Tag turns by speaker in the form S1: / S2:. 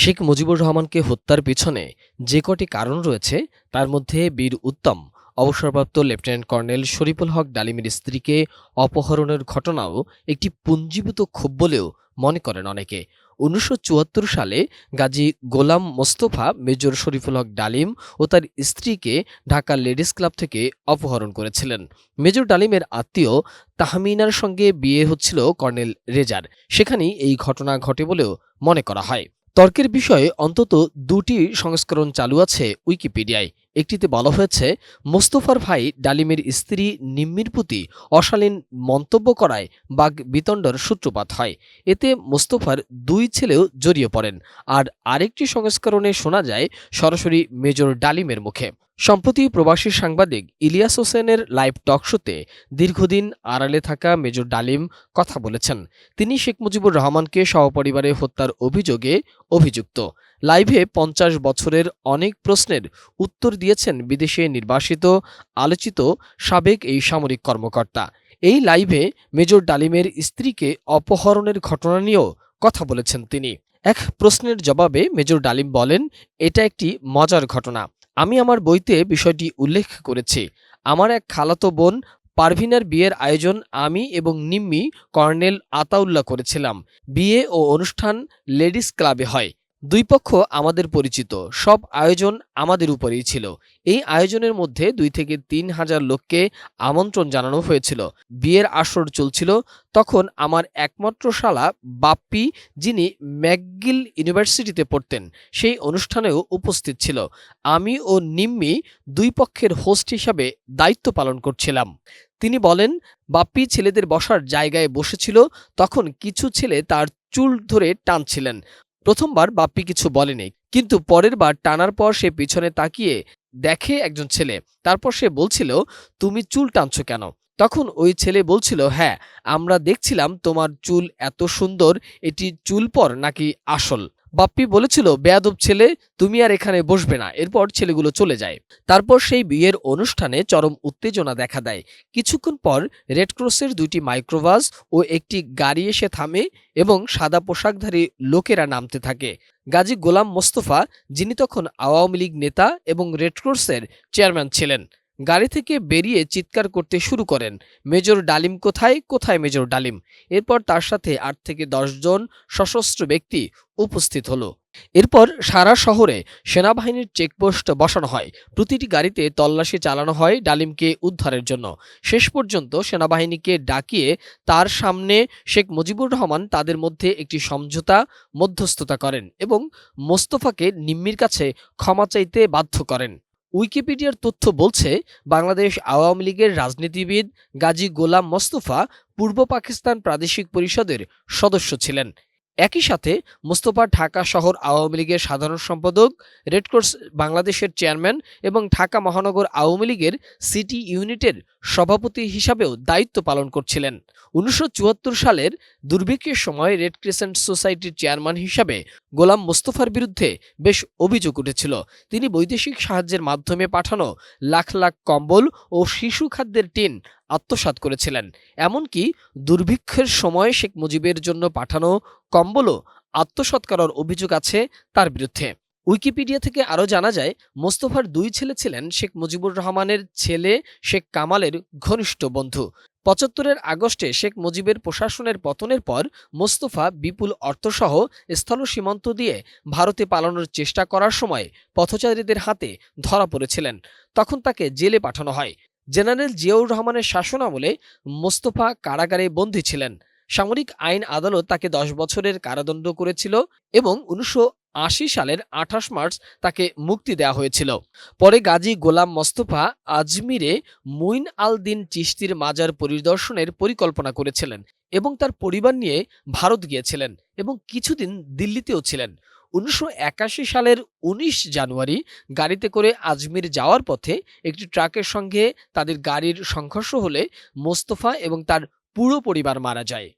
S1: শেখ মুজিবুর রহমানকে হত্যার পিছনে যে কটি কারণ রয়েছে তার মধ্যে বীর উত্তম অবসরপ্রাপ্ত লেফটেন্যান্ট কর্নেল শরীফুল হক ডালিমের স্ত্রীকে অপহরণের ঘটনাও একটি পুঞ্জীভূত ক্ষোভ বলেও মনে করেন অনেকে উনিশশো সালে গাজী গোলাম মোস্তফা মেজর শরীফুল হক ডালিম ও তার স্ত্রীকে ঢাকা লেডিস ক্লাব থেকে অপহরণ করেছিলেন মেজর ডালিমের আত্মীয় তাহমিনার সঙ্গে বিয়ে হচ্ছিল কর্নেল রেজার সেখানেই এই ঘটনা ঘটে বলেও মনে করা হয় তর্কের বিষয়ে অন্তত দুটি সংস্করণ চালু আছে উইকিপিডিয়ায় একটিতে বলা হয়েছে মোস্তফার ভাই ডালিমের স্ত্রী নিম্মির প্রতি অশালীন মন্তব্য করায় বাঘ বিতণ্ডর সূত্রপাত হয় এতে মোস্তফার দুই ছেলেও জড়িয়ে পড়েন আর আরেকটি সংস্করণে শোনা যায় সরাসরি মেজর ডালিমের মুখে সম্প্রতি প্রবাসী সাংবাদিক ইলিয়াস হোসেনের লাইভ টক শোতে দীর্ঘদিন আড়ালে থাকা মেজর ডালিম কথা বলেছেন তিনি শেখ মুজিবুর রহমানকে সহপরিবারে হত্যার অভিযোগে অভিযুক্ত লাইভে পঞ্চাশ বছরের অনেক প্রশ্নের উত্তর দিয়েছেন বিদেশে নির্বাসিত আলোচিত সাবেক এই সামরিক কর্মকর্তা এই লাইভে মেজর ডালিমের স্ত্রীকে অপহরণের ঘটনা নিয়েও কথা বলেছেন তিনি এক প্রশ্নের জবাবে মেজর ডালিম বলেন এটা একটি মজার ঘটনা আমি আমার বইতে বিষয়টি উল্লেখ করেছি আমার এক খালাতো বোন পারভিনার বিয়ের আয়োজন আমি এবং নিম্মি কর্নেল আতাউল্লাহ করেছিলাম বিয়ে ও অনুষ্ঠান লেডিস ক্লাবে হয় দুই পক্ষ আমাদের পরিচিত সব আয়োজন আমাদের উপরেই ছিল এই আয়োজনের মধ্যে দুই থেকে তিন হাজার লোককে আমন্ত্রণ জানানো হয়েছিল বিয়ের আসর চলছিল তখন আমার একমাত্র শালা বাপ্পি যিনি ম্যাকগিল ইউনিভার্সিটিতে পড়তেন সেই অনুষ্ঠানেও উপস্থিত ছিল আমি ও নিম্মি দুই পক্ষের হোস্ট হিসাবে দায়িত্ব পালন করছিলাম তিনি বলেন বাপ্পি ছেলেদের বসার জায়গায় বসেছিল তখন কিছু ছেলে তার চুল ধরে টানছিলেন প্রথমবার বাপ্পি কিছু বলেনি কিন্তু পরের বার টানার পর সে পিছনে তাকিয়ে দেখে একজন ছেলে তারপর সে বলছিল তুমি চুল টানছ কেন তখন ওই ছেলে বলছিল হ্যাঁ আমরা দেখছিলাম তোমার চুল এত সুন্দর এটি চুল পর নাকি আসল বাপ্পি বলেছিল বেয়াদব ছেলে তুমি আর এখানে বসবে না এরপর ছেলেগুলো চলে যায় তারপর সেই বিয়ের অনুষ্ঠানে চরম উত্তেজনা দেখা দেয় কিছুক্ষণ পর রেডক্রসের দুটি মাইক্রোভাস ও একটি গাড়ি এসে থামে এবং সাদা পোশাকধারী লোকেরা নামতে থাকে গাজী গোলাম মোস্তফা যিনি তখন আওয়ামী লীগ নেতা এবং রেডক্রসের চেয়ারম্যান ছিলেন গাড়ি থেকে বেরিয়ে চিৎকার করতে শুরু করেন মেজর ডালিম কোথায় কোথায় মেজর ডালিম এরপর তার সাথে আট থেকে জন সশস্ত্র ব্যক্তি উপস্থিত হলো এরপর সারা শহরে সেনাবাহিনীর চেকপোস্ট বসানো হয় প্রতিটি গাড়িতে তল্লাশি চালানো হয় ডালিমকে উদ্ধারের জন্য শেষ পর্যন্ত সেনাবাহিনীকে ডাকিয়ে তার সামনে শেখ মুজিবুর রহমান তাদের মধ্যে একটি সমঝোতা মধ্যস্থতা করেন এবং মোস্তফাকে নিম্মির কাছে ক্ষমা চাইতে বাধ্য করেন উইকিপিডিয়ার তথ্য বলছে বাংলাদেশ আওয়ামী লীগের রাজনীতিবিদ গাজী গোলাম মস্তফা পূর্ব পাকিস্তান প্রাদেশিক পরিষদের সদস্য ছিলেন একই সাথে মোস্তফা ঢাকা শহর আওয়ামী লীগের সাধারণ সম্পাদক রেডক্রস বাংলাদেশের চেয়ারম্যান এবং ঢাকা মহানগর আওয়ামী লীগের সিটি ইউনিটের সভাপতি হিসাবেও দায়িত্ব পালন করছিলেন উনিশশো সালের দুর্ভিক্ষের সময় রেড ক্রিসেন্ট সোসাইটির চেয়ারম্যান হিসাবে গোলাম মোস্তফার বিরুদ্ধে বেশ অভিযোগ উঠেছিল তিনি বৈদেশিক সাহায্যের মাধ্যমে পাঠানো লাখ লাখ কম্বল ও শিশু খাদ্যের টিন আত্মসাত করেছিলেন এমনকি দুর্ভিক্ষের সময় শেখ মুজিবের জন্য পাঠানো কম্বলও আত্মসাত করার অভিযোগ আছে তার বিরুদ্ধে উইকিপিডিয়া থেকে আরও জানা যায় মোস্তফার দুই ছেলে ছিলেন শেখ মুজিবুর রহমানের ছেলে শেখ কামালের ঘনিষ্ঠ বন্ধু পঁচাত্তরের আগস্টে শেখ মুজিবের প্রশাসনের পতনের পর মোস্তফা বিপুল অর্থসহ স্থল সীমান্ত দিয়ে ভারতে পালানোর চেষ্টা করার সময় পথচারীদের হাতে ধরা পড়েছিলেন তখন তাকে জেলে পাঠানো হয় জেনারেল জিয়াউর রহমানের শাসনামলে মোস্তফা কারাগারে বন্দী ছিলেন সামরিক আইন আদালত তাকে দশ বছরের কারাদণ্ড করেছিল এবং উনিশশো আশি সালের আঠাশ মার্চ তাকে মুক্তি দেওয়া হয়েছিল পরে গাজী গোলাম মোস্তফা আজমিরে মুইন আল দিন চিস্তির মাজার পরিদর্শনের পরিকল্পনা করেছিলেন এবং তার পরিবার নিয়ে ভারত গিয়েছিলেন এবং কিছুদিন দিল্লিতেও ছিলেন উনিশশো সালের ১৯ জানুয়ারি গাড়িতে করে আজমির যাওয়ার পথে একটি ট্রাকের সঙ্গে তাদের গাড়ির সংঘর্ষ হলে মোস্তফা এবং তার পুরো পরিবার মারা যায়